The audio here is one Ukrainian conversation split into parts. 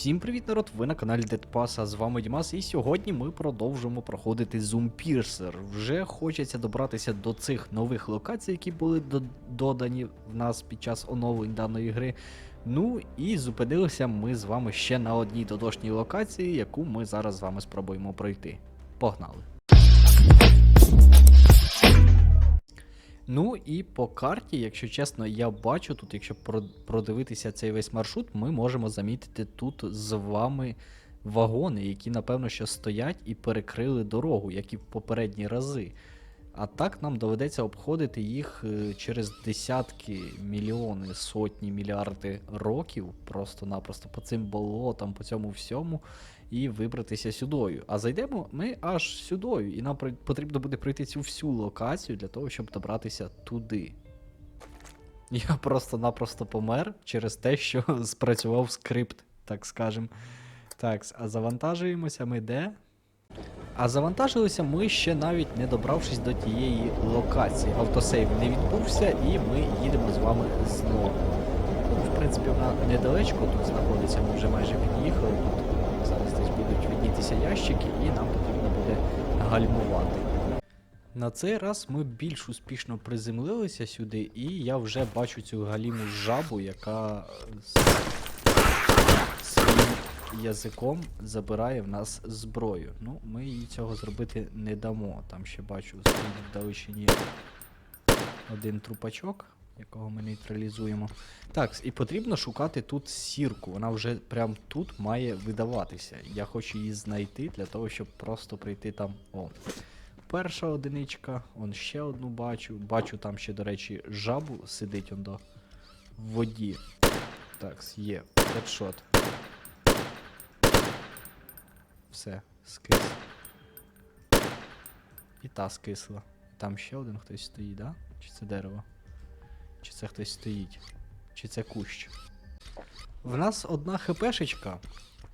Всім привіт, народ! Ви на каналі Deadpass, а з вами Дімас, і сьогодні ми продовжуємо проходити Piercer. Вже хочеться добратися до цих нових локацій, які були додані в нас під час оновлень даної гри. Ну і зупинилися ми з вами ще на одній додошній локації, яку ми зараз з вами спробуємо пройти. Погнали! Ну і по карті, якщо чесно, я бачу тут, якщо про- продивитися цей весь маршрут, ми можемо замітити тут з вами вагони, які, напевно, що стоять і перекрили дорогу, як і в попередні рази. А так нам доведеться обходити їх е, через десятки, мільйони, сотні, мільярди років, просто-напросто по цим болотам, по цьому всьому, і вибратися сюдою. А зайдемо ми аж сюдою, і нам потрібно буде пройти цю всю локацію для того, щоб добратися туди. Я просто-напросто помер через те, що спрацював скрипт, так скажем. Так, а завантажуємося ми де? А завантажилися ми ще навіть не добравшись до тієї локації. Автосейв не відбувся, і ми їдемо з вами знову. Ну, в принципі, вона недалечко тут знаходиться, ми вже майже під'їхали. Віднітися ящики, і нам потрібно буде гальмувати. На цей раз ми більш успішно приземлилися сюди, і я вже бачу цю галіму жабу, яка своїм язиком забирає в нас зброю. Ну, ми їй цього зробити не дамо. Там ще бачу в далечині один трупачок, якого ми нейтралізуємо. Так, і потрібно шукати тут сірку. Вона вже прям тут має видаватися. Я хочу її знайти для того, щоб просто прийти там. О. Перша одиничка, он ще одну бачу. Бачу там ще, до речі, жабу сидить он до в воді. Так, є. Хедшот. Все, скис. І та скисла. Там ще один хтось стоїть, да? Чи це дерево? Чи це хтось стоїть? Чи це кущ? В нас одна хпшечка,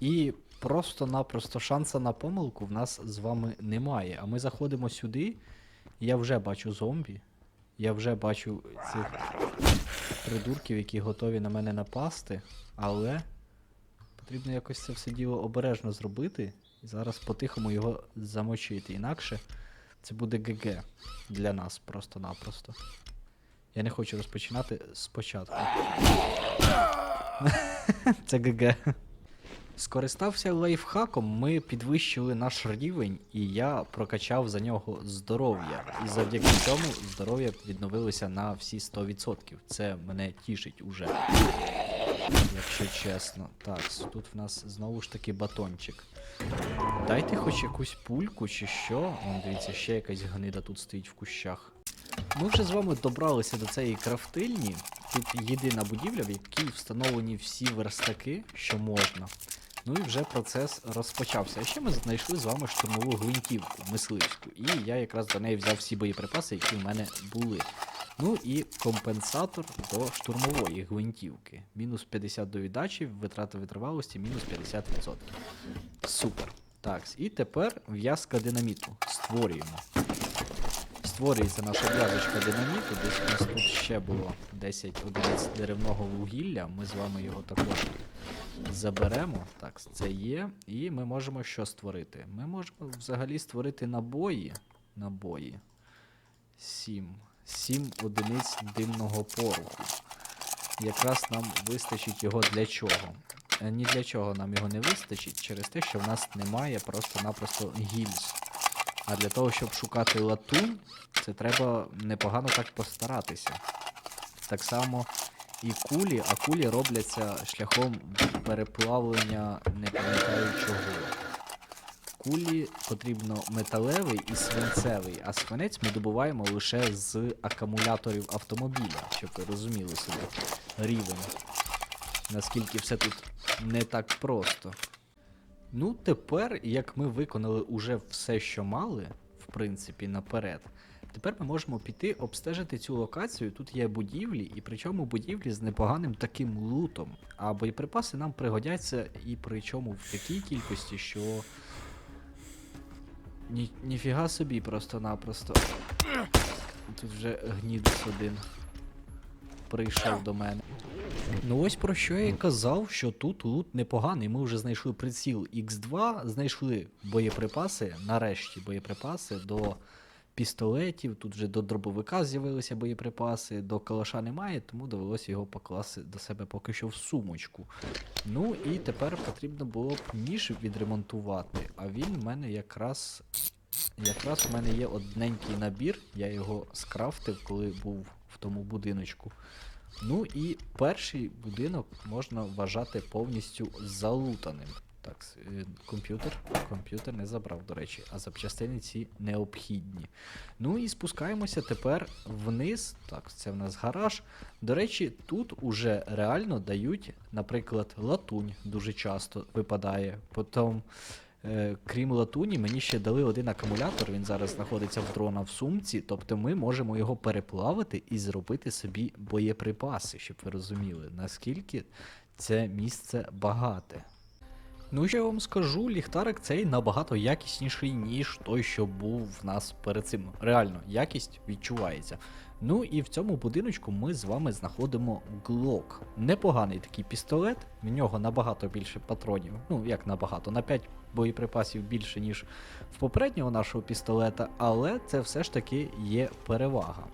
і просто-напросто шанса на помилку в нас з вами немає. А ми заходимо сюди, я вже бачу зомбі. Я вже бачу цих придурків, які готові на мене напасти, але потрібно якось це все діло обережно зробити і зараз по-тихому його замочити. Інакше це буде ГГ для нас просто-напросто. Я не хочу розпочинати спочатку. Це ГГ. Скористався лайфхаком, ми підвищили наш рівень, і я прокачав за нього здоров'я. І завдяки цьому здоров'я відновилося на всі 100%. Це мене тішить уже. Якщо чесно. Так, тут в нас знову ж таки батончик. Дайте хоч якусь пульку чи що. Вон, дивіться, ще якась гнида тут стоїть в кущах. Ми вже з вами добралися до цієї крафтильні. Тут єдина будівля, в якій встановлені всі верстаки, що можна. Ну і вже процес розпочався. А ще ми знайшли з вами штурмову гвинтівку мисливську. І я якраз до неї взяв всі боєприпаси, які в мене були. Ну і компенсатор до штурмової гвинтівки. Мінус 50 до віддачі, витрата витривалості, мінус 50%. Супер. Так, і тепер в'язка динаміту. Створюємо. Створюється наша в'язочка динаміту. Десь у нас тут ще було 10 одиниць деревного вугілля. Ми з вами його також заберемо. Так, це є. І ми можемо що створити? Ми можемо взагалі створити набої. Набої. 7. 7 одиниць димного пороху. Якраз нам вистачить його для чого? Е, Ні для чого нам його не вистачить, через те, що в нас немає просто-напросто гільз. А для того, щоб шукати латунь, це треба непогано так постаратися. Так само і кулі, а кулі робляться шляхом переплавлення не пам'ятаю чого. Кулі потрібно металевий і свинцевий, а свинець ми добуваємо лише з акумуляторів автомобіля, щоб ви розуміли собі рівень. Наскільки все тут не так просто. Ну, тепер, як ми виконали уже все, що мали, в принципі, наперед, тепер ми можемо піти обстежити цю локацію. Тут є будівлі, і причому будівлі з непоганим таким лутом. А боєприпаси нам пригодяться і причому в такій кількості, що. Ні, ніфіга собі просто-напросто. Тут вже гнідус один. Прийшов до мене. Ну ось про що я і казав, що тут лут непоганий. Ми вже знайшли приціл X2, знайшли боєприпаси, нарешті боєприпаси до пістолетів, тут вже до дробовика з'явилися боєприпаси, до калаша немає, тому довелося його покласти до себе поки що в сумочку. Ну і тепер потрібно було б ніж відремонтувати, а він в мене якраз. Якраз в мене є одненький набір, я його скрафтив, коли був тому будиночку. Ну і перший будинок можна вважати повністю залутаним. Так, е, комп'ютер. Комп'ютер не забрав, до речі, а запчастини ці необхідні. Ну і спускаємося тепер вниз. Так, це в нас гараж. До речі, тут уже реально дають, наприклад, латунь дуже часто випадає. Потім, крім латуні, мені ще дали один акумулятор, він зараз знаходиться в дрона в сумці. Тобто ми можемо його переплавити і зробити собі боєприпаси, щоб ви розуміли, наскільки це місце багате. Ну, що я вам скажу, ліхтарик цей набагато якісніший, ніж той, що був в нас перед цим. Реально, якість відчувається. Ну і в цьому будиночку ми з вами знаходимо Glock. Непоганий такий пістолет, в нього набагато більше патронів. Ну, як набагато, на 5 боєприпасів більше, ніж в попереднього нашого пістолета, але це все ж таки є перевага.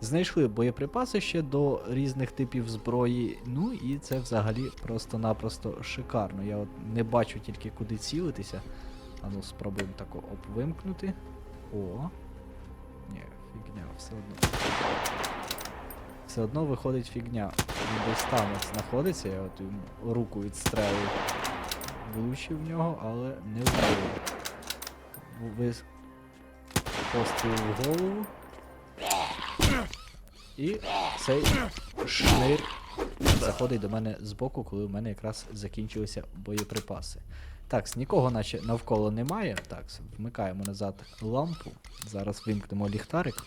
Знайшли боєприпаси ще до різних типів зброї. Ну і це взагалі просто-напросто шикарно. Я от не бачу тільки куди цілитися. А ну спробуємо тако обвимкнути. О. Ні, фігня, все одно. Все одно виходить фігня. Він десь там знаходиться, я от руку відстрелив. Влучив в нього, але не вбив. Ви... Постріл в голову. І цей шнир заходить до мене збоку, коли в мене якраз закінчилися боєприпаси. Так, нікого наче навколо немає. Так, вмикаємо назад лампу. Зараз вимкнемо ліхтарик.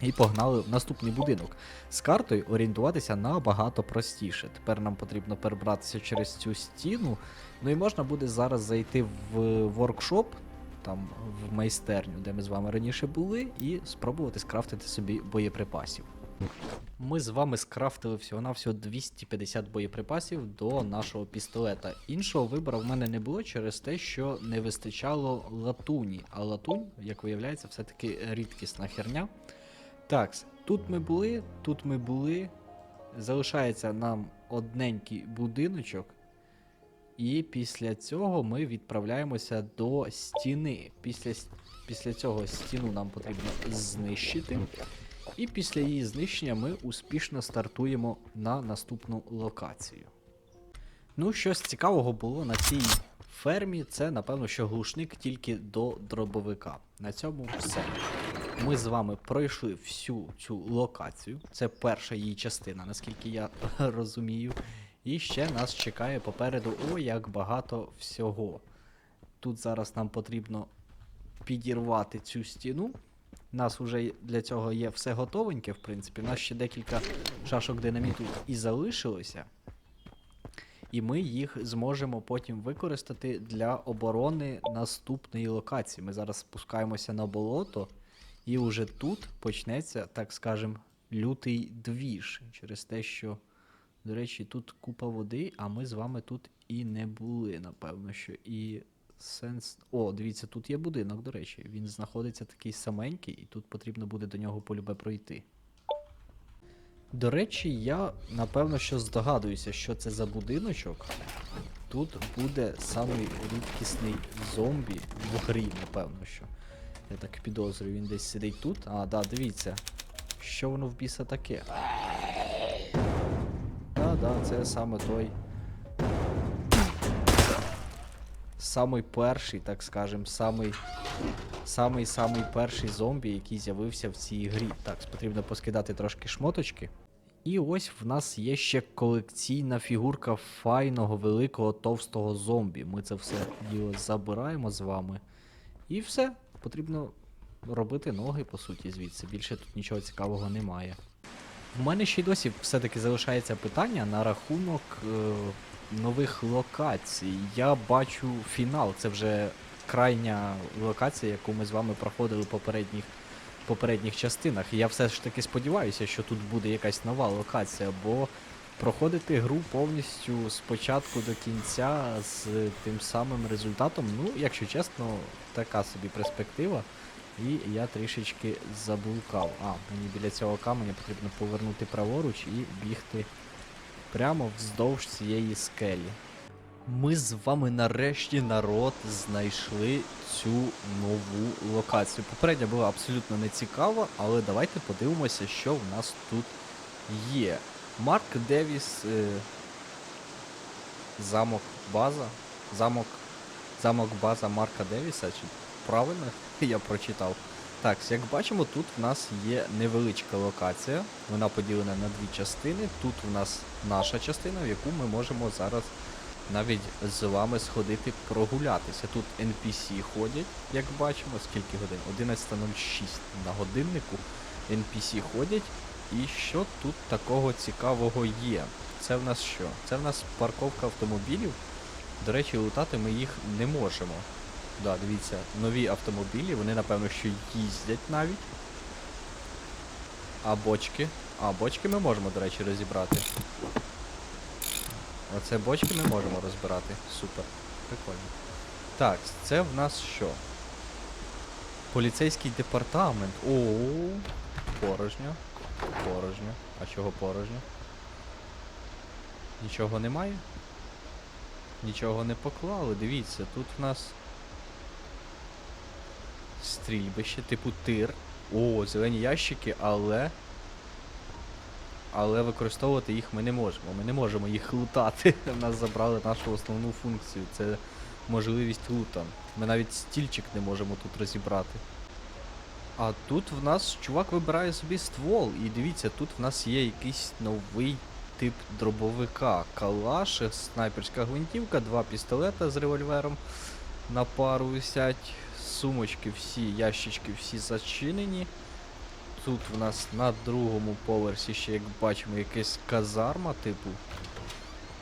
І погнали в наступний будинок. З картою орієнтуватися набагато простіше. Тепер нам потрібно перебратися через цю стіну. Ну і можна буде зараз зайти в воркшоп, там в майстерню, де ми з вами раніше були, і спробувати скрафтити собі боєприпасів. Ми з вами скрафтили всього-навсього 250 боєприпасів до нашого пістолета. Іншого вибору в мене не було через те, що не вистачало латуні. А латунь, як виявляється, все-таки рідкісна херня. Так, тут ми були, тут ми були. Залишається нам одненький будиночок. І після цього ми відправляємося до стіни. Після, після цього стіну нам потрібно знищити. І після її знищення ми успішно стартуємо на наступну локацію. Ну, щось цікавого було на цій фермі, це напевно, що глушник тільки до дробовика. На цьому все. Ми з вами пройшли всю цю локацію. Це перша її частина, наскільки я розумію. І ще нас чекає попереду о, як багато всього. Тут зараз нам потрібно підірвати цю стіну. Нас вже для цього є все готовеньке, в принципі. У нас ще декілька шашок динаміту і залишилося. І ми їх зможемо потім використати для оборони наступної локації. Ми зараз спускаємося на болото, і вже тут почнеться, так скажем, лютий двіж. Через те, що, до речі, тут купа води, а ми з вами тут і не були, напевно, що. І сенс. О, дивіться, тут є будинок, до речі. Він знаходиться такий саменький, і тут потрібно буде до нього полюбе пройти. До речі, я напевно що здогадуюся, що це за будиночок. Тут буде самий рідкісний зомбі в грі, напевно що. Я так підозрюю, він десь сидить тут. А, да, дивіться. Що воно в біса таке? Да, да, це саме той. Самий перший, так скажем, самий. Самий самий перший зомбі, який з'явився в цій грі. Так, потрібно поскидати трошки шмоточки. І ось в нас є ще колекційна фігурка файного великого товстого зомбі. Ми це все діло забираємо з вами. І все. Потрібно робити ноги, по суті, звідси. Більше тут нічого цікавого немає. В мене ще й досі все-таки залишається питання на рахунок е, нових локацій. Я бачу фінал, це вже крайня локація, яку ми з вами проходили попередніх, попередніх частинах. Я все ж таки сподіваюся, що тут буде якась нова локація, бо проходити гру повністю з початку до кінця з тим самим результатом, ну, якщо чесно, така собі перспектива. І я трішечки заблукав. А, мені біля цього каменя потрібно повернути праворуч і бігти прямо вздовж цієї скелі. Ми з вами нарешті народ знайшли цю нову локацію. Попередня була абсолютно не цікава, але давайте подивимося, що в нас тут є. Марк Девіс, е, замок база. Замок, замок база Марка Девіса, чи правильно я прочитав? Так, як бачимо, тут в нас є невеличка локація. Вона поділена на дві частини. Тут у нас наша частина, в яку ми можемо зараз навіть з вами сходити прогулятися. Тут NPC ходять, як бачимо, скільки годин? 11.06 на годиннику. NPC ходять. І що тут такого цікавого є? Це в нас що? Це в нас парковка автомобілів. До речі, лутати ми їх не можемо. Да, дивіться, нові автомобілі, вони напевно що їздять навіть. А бочки? А, бочки ми можемо, до речі, розібрати. Оце бочки ми можемо розбирати. Супер. Прикольно. Так, це в нас що? Поліцейський департамент. О, порожньо. Порожньо. А чого порожньо? Нічого немає? Нічого не поклали. Дивіться, тут в нас стрільбище, типу тир. О, зелені ящики, але. Але використовувати їх ми не можемо. Ми не можемо їх лутати. В нас забрали нашу основну функцію. Це можливість лута. Ми навіть стільчик не можемо тут розібрати. А тут в нас чувак вибирає собі ствол. І дивіться, тут в нас є якийсь новий тип дробовика. Калаш, снайперська гвинтівка, два пістолета з револьвером на пару висять. Сумочки всі, ящички всі зачинені. Тут в нас на другому поверсі ще, як бачимо, якась казарма, типу.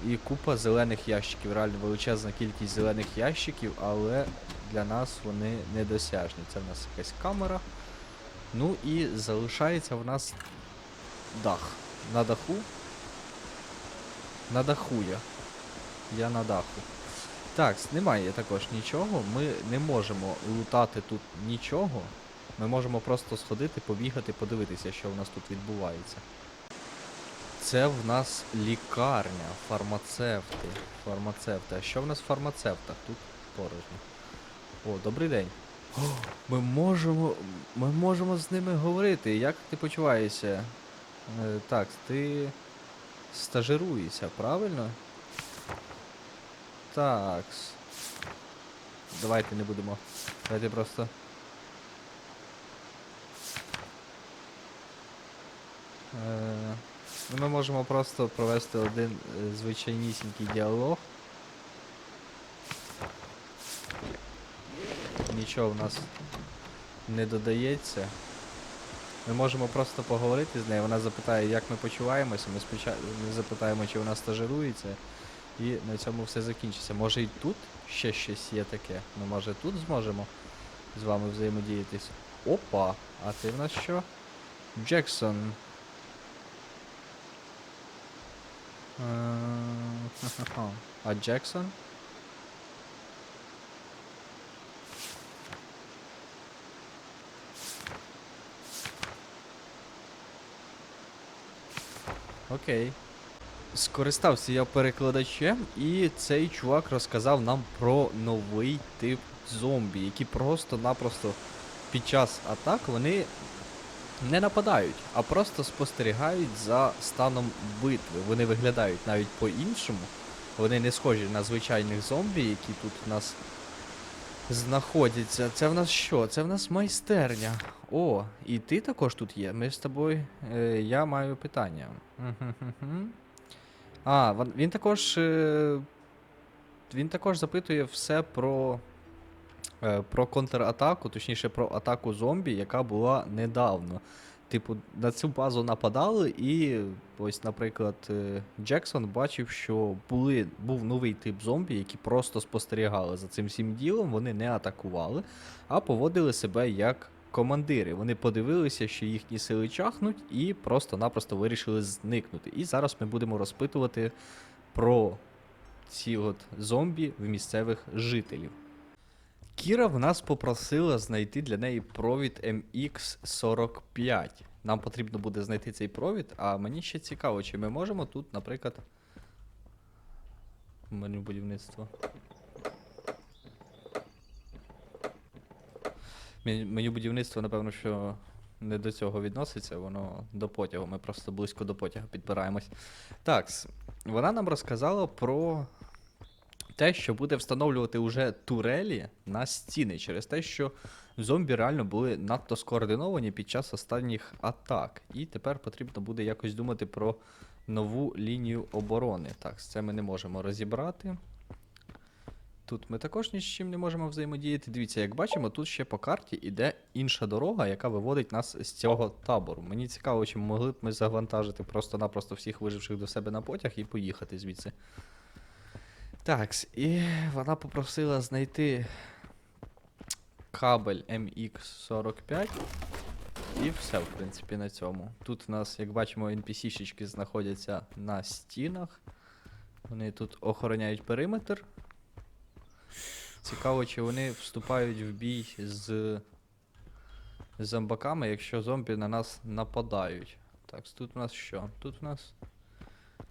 І купа зелених ящиків. Реально величезна кількість зелених ящиків, але для нас вони недосяжні. Це в нас якась камера. Ну і залишається в нас дах. На даху. На даху я. Я на даху. Так, немає також нічого. Ми не можемо лутати тут нічого. Ми можемо просто сходити, побігати, подивитися, що в нас тут відбувається. Це в нас лікарня, фармацевти. Фармацевти. А що в нас в фармацевтах? Тут порожньо. О, добрий день. О, ми можемо. Ми можемо з ними говорити. Як ти почуваєшся? Е, так, ти стажируєшся, правильно? Так. Давайте не будемо. Давайте просто. Е, ми можемо просто провести один е, звичайнісінький діалог. Нічого в нас не додається. Ми можемо просто поговорити з нею, вона запитає, як ми почуваємося, ми спочатку ми запитаємо, чи вона стажирується, і на цьому все закінчиться. Може і тут ще щось є таке. Ми може тут зможемо з вами взаємодіятись. Опа! А ти в нас що? Джексон. Е. А Джексон? Окей. Скористався я перекладачем, і цей чувак розказав нам про новий тип зомбі, які просто-напросто під час атак вони не нападають, а просто спостерігають за станом битви. Вони виглядають навіть по-іншому. Вони не схожі на звичайних зомбі, які тут у нас знаходяться. Це в нас що? Це в нас майстерня. О, і ти також тут є. Ми з тобою. Е, я маю питання. А, він також. Е, він також запитує все про. Е, про контратаку, точніше про атаку зомбі, яка була недавно. Типу, на цю базу нападали, і ось, наприклад, е, Джексон бачив, що були, був новий тип зомбі, які просто спостерігали за цим всім ділом, вони не атакували, а поводили себе як командири. Вони подивилися, що їхні сили чахнуть, і просто-напросто вирішили зникнути. І зараз ми будемо розпитувати про ці от зомбі в місцевих жителів. Кіра в нас попросила знайти для неї провід MX45. Нам потрібно буде знайти цей провід, а мені ще цікаво, чи ми можемо тут, наприклад. Меню будівництва. Меню будівництва, напевно, що не до цього відноситься, воно до потягу. Ми просто близько до потяга підбираємось. Так, вона нам розказала про те, що буде встановлювати уже турелі на стіни, через те, що зомбі реально були надто скоординовані під час останніх атак. І тепер потрібно буде якось думати про нову лінію оборони. Так, це ми не можемо розібрати. Тут ми також ні з чим не можемо взаємодіяти. Дивіться, як бачимо, тут ще по карті іде інша дорога, яка виводить нас з цього табору. Мені цікаво, чи могли б ми завантажити просто-напросто всіх виживших до себе на потяг і поїхати звідси. Так, і вона попросила знайти кабель MX45. І все, в принципі, на цьому. Тут в нас, як бачимо, NPC-шечки знаходяться на стінах. Вони тут охороняють периметр. Цікаво, чи вони вступають в бій з зомбаками, якщо зомбі на нас нападають. Так, тут у нас що? Тут у нас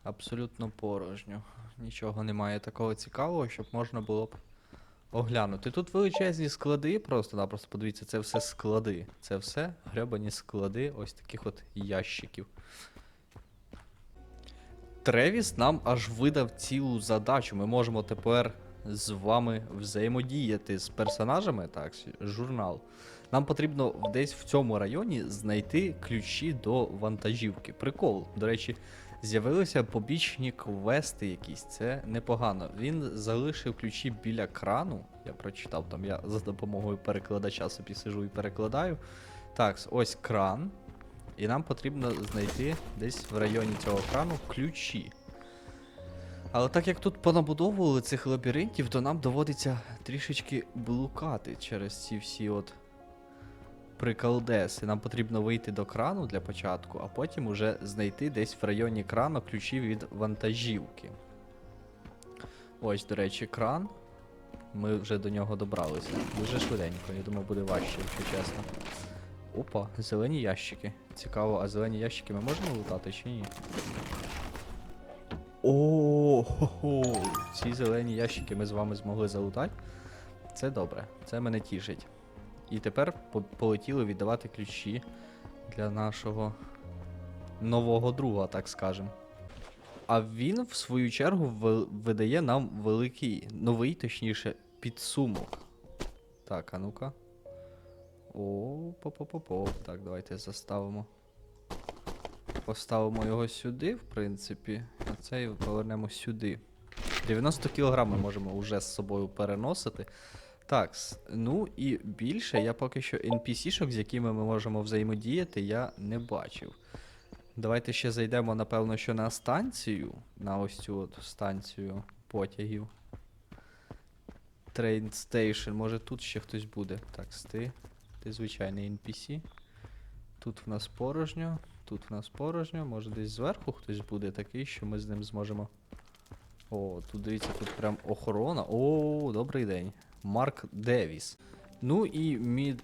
абсолютно порожньо. Нічого немає такого цікавого, щоб можна було б оглянути. Тут величезні склади, просто-напросто подивіться, це все склади. Це все гребані склади ось таких от ящиків. Тревіс нам аж видав цілу задачу. Ми можемо тепер з вами взаємодіяти з персонажами. Так, журнал. Нам потрібно десь в цьому районі знайти ключі до вантажівки. Прикол. До речі, з'явилися побічні квести якісь. Це непогано. Він залишив ключі біля крану. Я прочитав там, я за допомогою перекладача собі сижу і перекладаю. Так, ось кран. І нам потрібно знайти десь в районі цього крану ключі. Але так як тут понабудовували цих лабіринтів, то нам доводиться трішечки блукати через ці всі от приколдеси. Нам потрібно вийти до крану для початку, а потім уже знайти десь в районі крану ключі від вантажівки. Ось, до речі, кран. Ми вже до нього добралися. Дуже швиденько, я думаю, буде важче, якщо чесно. Опа, зелені ящики. Цікаво, а зелені ящики ми можемо лутати чи ні? О, хо-хо. Ці зелені ящики ми з вами змогли залутати. Це добре, це мене тішить. І тепер полетіли віддавати ключі для нашого нового друга, так скажем. А він, в свою чергу, видає нам великий, новий, точніше, підсумок. Так, а ну-ка. О, по-по-по-по. Так, давайте заставимо. Поставимо його сюди, в принципі, а цей повернемо сюди. 90 кг ми можемо вже з собою переносити. Так, ну і більше я поки що NPC-шок, з якими ми можемо взаємодіяти, я не бачив. Давайте ще зайдемо, напевно, що на станцію. На ось цю от станцію потягів. Train Station. Може тут ще хтось буде. Так, ти. Ти звичайний NPC. Тут в нас порожньо. Тут в нас порожньо. Може десь зверху хтось буде такий, що ми з ним зможемо. О, тут дивіться, тут прям охорона. О, добрий день. Марк Девіс. Ну і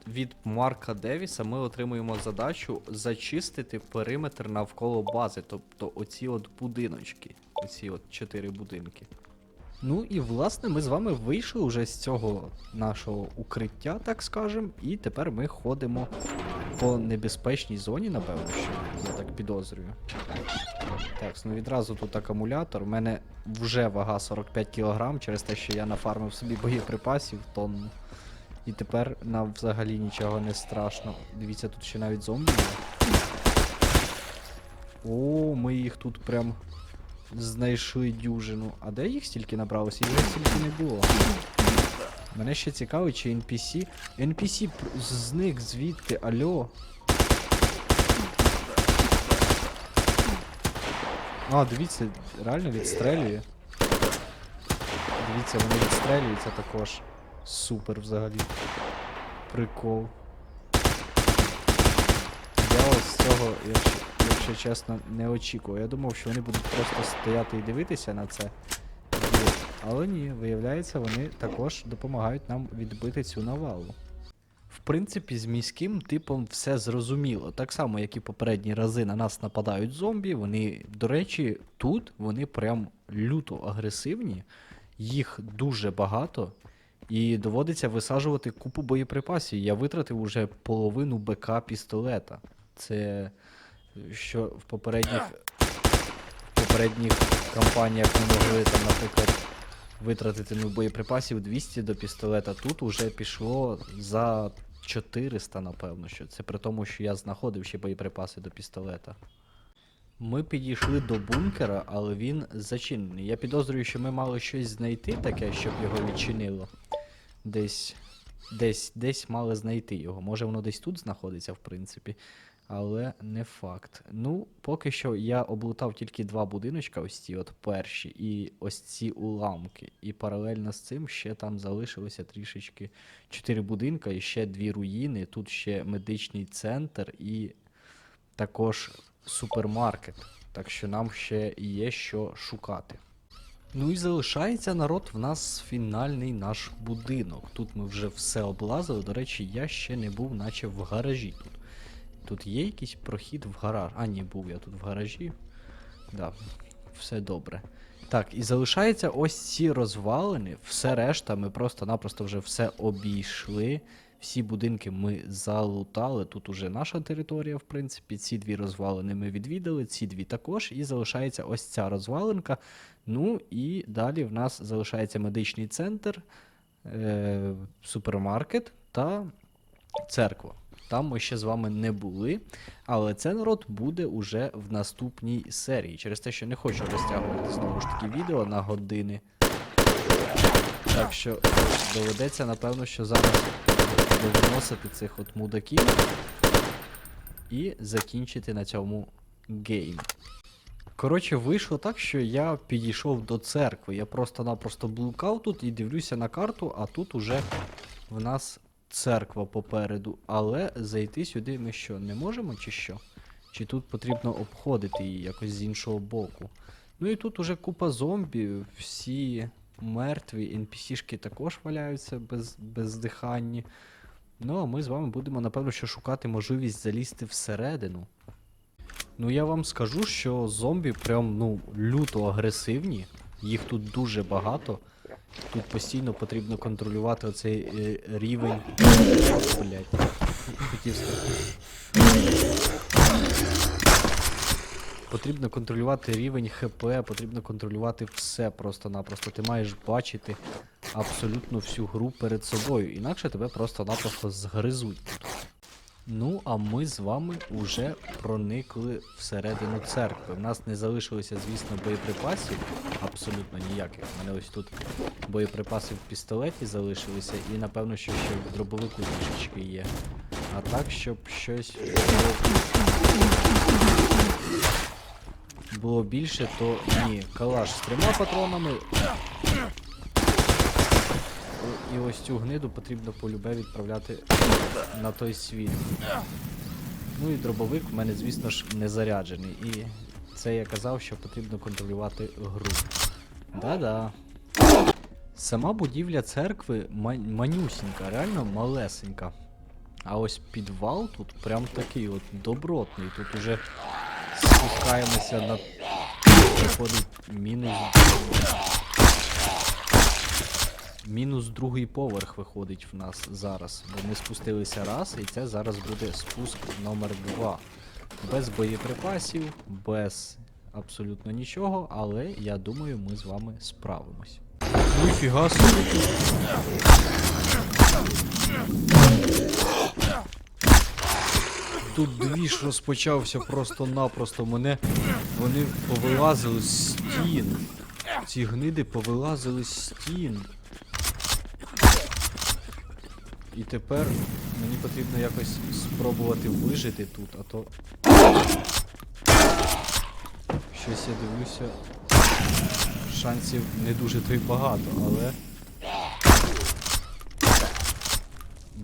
від Марка Девіса ми отримуємо задачу зачистити периметр навколо бази. Тобто оці от будиночки. Оці от чотири будинки. Ну і власне ми з вами вийшли вже з цього нашого укриття, так скажем, і тепер ми ходимо по небезпечній зоні, напевно, що я так підозрюю. Так, ну відразу тут акумулятор. У мене вже вага 45 кг через те, що я нафармив собі боєприпасів тонну. І тепер нам взагалі нічого не страшно. Дивіться, тут ще навіть зомбі. О, ми їх тут прям знайшли дюжину. А де їх стільки набралося? Їх стільки не було. Мене ще цікавить, чи NPC. NPC зник звідти, альо. А, дивіться, реально відстрелює. Дивіться, вони відстрелюються також. Супер взагалі. Прикол. Я ось цього, якщо, якщо чесно, не очікував. Я думав, що вони будуть просто стояти і дивитися на це. Але ні, виявляється, вони також допомагають нам відбити цю навалу. В принципі, з міським типом все зрозуміло. Так само, як і попередні рази на нас нападають зомбі. Вони, до речі, тут вони прям люто агресивні, їх дуже багато, і доводиться висаджувати купу боєприпасів. Я витратив уже половину БК пістолета. Це що в попередніх, попередніх кампаніях ми могли там, наприклад, витратити ну, боєприпасів 200 до пістолета. Тут уже пішло за 400, напевно, що це при тому, що я знаходив ще боєприпаси до пістолета. Ми підійшли до бункера, але він зачинений. Я підозрюю, що ми мали щось знайти таке, щоб його відчинило. Десь, десь, десь мали знайти його. Може воно десь тут знаходиться, в принципі. Але не факт. Ну, поки що я облутав тільки два будиночка, ось ці от перші, і ось ці уламки. І паралельно з цим ще там залишилося трішечки чотири будинка і ще дві руїни. Тут ще медичний центр і також супермаркет. Так що нам ще є що шукати. Ну і залишається народ в нас фінальний наш будинок. Тут ми вже все облазили. До речі, я ще не був, наче в гаражі тут. Тут є якийсь прохід в гараж. А, ні, був я тут в гаражі. Да, все добре. Так, і залишається ось ці розвалини, все решта, ми просто-напросто вже все обійшли. Всі будинки ми залутали. Тут уже наша територія, в принципі. Ці дві розвалини ми відвідали, ці дві також. І залишається ось ця розвалинка. Ну і далі в нас залишається медичний центр, е- супермаркет та церква. Там ми ще з вами не були, але це народ буде уже в наступній серії. Через те, що не хочу розтягувати знову ж таки відео на години. Так що доведеться, напевно, що зараз довиносити цих от мудаків і закінчити на цьому гейм. Коротше, вийшло так, що я підійшов до церкви. Я просто-напросто блукав тут і дивлюся на карту, а тут уже в нас церква попереду. Але зайти сюди ми що, не можемо чи що? Чи тут потрібно обходити її якось з іншого боку? Ну і тут уже купа зомбі, всі мертві, NPC-шки також валяються без, бездиханні. Ну, а ми з вами будемо, напевно, що шукати можливість залізти всередину. Ну, я вам скажу, що зомбі прям ну, люто агресивні. Їх тут дуже багато. Тут постійно потрібно контролювати оцей е, рівень. Блять. Хотів. Потрібно контролювати рівень ХП, потрібно контролювати все просто-напросто. Ти маєш бачити абсолютно всю гру перед собою, інакше тебе просто-напросто згризуть. Ну, а ми з вами уже проникли всередину церкви. У нас не залишилося, звісно, боєприпасів. Абсолютно ніяких. У мене ось тут боєприпаси в пістолеті залишилися, і напевно, що ще в дробовику трішечки є. А так, щоб щось було більше, то ні. Калаш з трьома патронами. І ось цю гниду потрібно полюбе відправляти на той світ. Ну і дробовик в мене, звісно ж, не заряджений. І це я казав, що потрібно контролювати гру. Да-да. Сама будівля церкви ма- манюсінька, реально малесенька. А ось підвал тут прям такий от добротний. Тут уже спускаємося на виходить мінус. Мінус другий поверх виходить в нас зараз. Бо ми спустилися раз, і це зараз буде спуск номер 2. Без боєприпасів, без абсолютно нічого, але я думаю, ми з вами справимось. Ніфіга собі. Тут двіж розпочався просто-напросто. Мене вони повилазили з стін. Ці гниди повилазили з стін. І тепер мені потрібно якось спробувати вижити тут, а то. Щось я дивлюся. Шансів не дуже то й багато, але.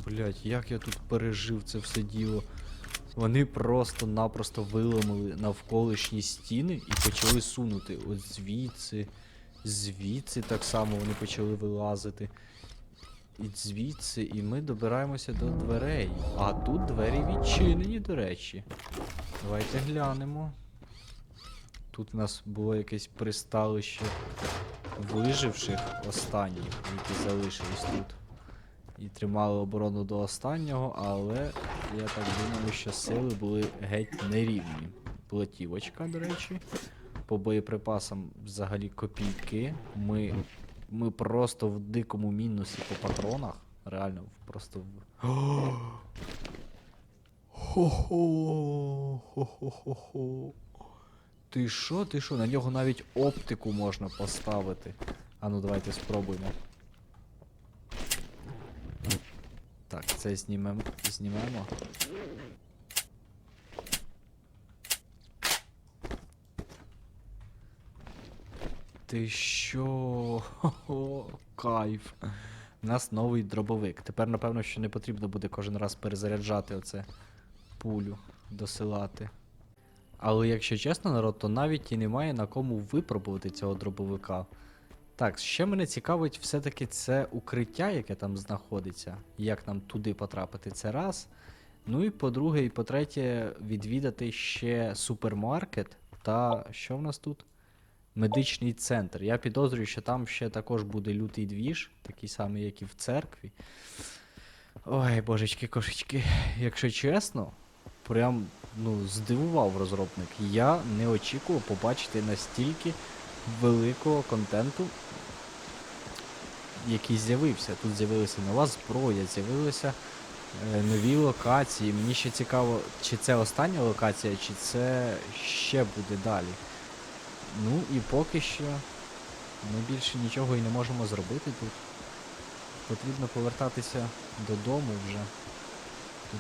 Блять, як я тут пережив це все діло. Вони просто-напросто виламали навколишні стіни і почали сунути. От звідси, звідси так само вони почали вилазити. І звідси, і ми добираємося до дверей. А тут двері відчинені, до речі. Давайте глянемо. Тут у нас було якесь присталище виживших останніх, які залишились тут. І тримали оборону до останнього, але я так думаю, що сили були геть нерівні. Платівочка, до речі. По боєприпасам взагалі копійки. Ми, ми просто в дикому мінусі по патронах. Реально, просто в. Хо-хо! Хо-хо-хо-хо. Ти що, ти що? На нього навіть оптику можна поставити. А ну давайте спробуємо. Так, це знімемо. знімемо. Ти що? Хо-хо, кайф. У нас новий дробовик. Тепер, напевно, що не потрібно буде кожен раз перезаряджати оце пулю, досилати. Але якщо чесно, народ, то навіть і немає на кому випробувати цього дробовика. Так, ще мене цікавить все-таки це укриття, яке там знаходиться, як нам туди потрапити, це раз. Ну і по-друге, і по-третє, відвідати ще супермаркет та що в нас тут? Медичний центр. Я підозрюю, що там ще також буде лютий двіж, такий самий, як і в церкві. Ой, божечки, кошечки. Якщо чесно, прям ну, здивував розробник. Я не очікував побачити настільки великого контенту, який з'явився. Тут з'явилася нова зброя, з'явилися е, нові локації. Мені ще цікаво, чи це остання локація, чи це ще буде далі. Ну і поки що ми більше нічого і не можемо зробити тут. Потрібно повертатися додому вже.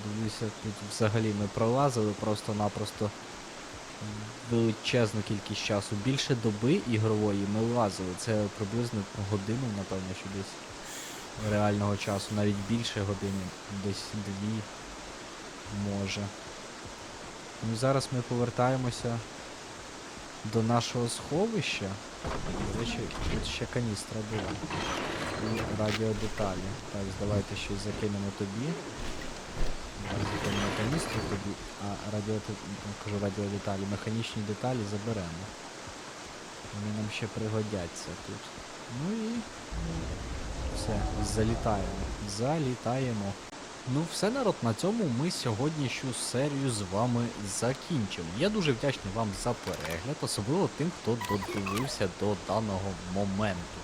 Дивлюся, тут взагалі ми пролазили просто-напросто величезну кількість часу. Більше доби ігрової ми лазили. Це приблизно годину, напевно, що десь реального часу, навіть більше години, десь дві може. Ну і зараз ми повертаємося до нашого сховища. До речі, тут ще каністра була. І радіодеталі. Так, давайте щось закинемо тобі. Закинемо каністру тобі, а радіо... кажу радіодеталі, механічні деталі заберемо. Вони нам ще пригодяться тут. Ну і все, залітаємо. Залітаємо. Ну, все, народ, на цьому ми сьогоднішню серію з вами закінчимо. Я дуже вдячний вам за перегляд, особливо тим, хто додивився до даного моменту.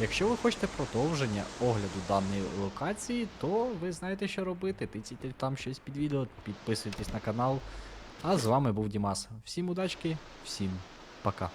Якщо ви хочете продовження огляду даної локації, то ви знаєте, що робити. Тиційте там щось під відео, підписуйтесь на канал. А з вами був Дімас. Всім удачки, всім пока.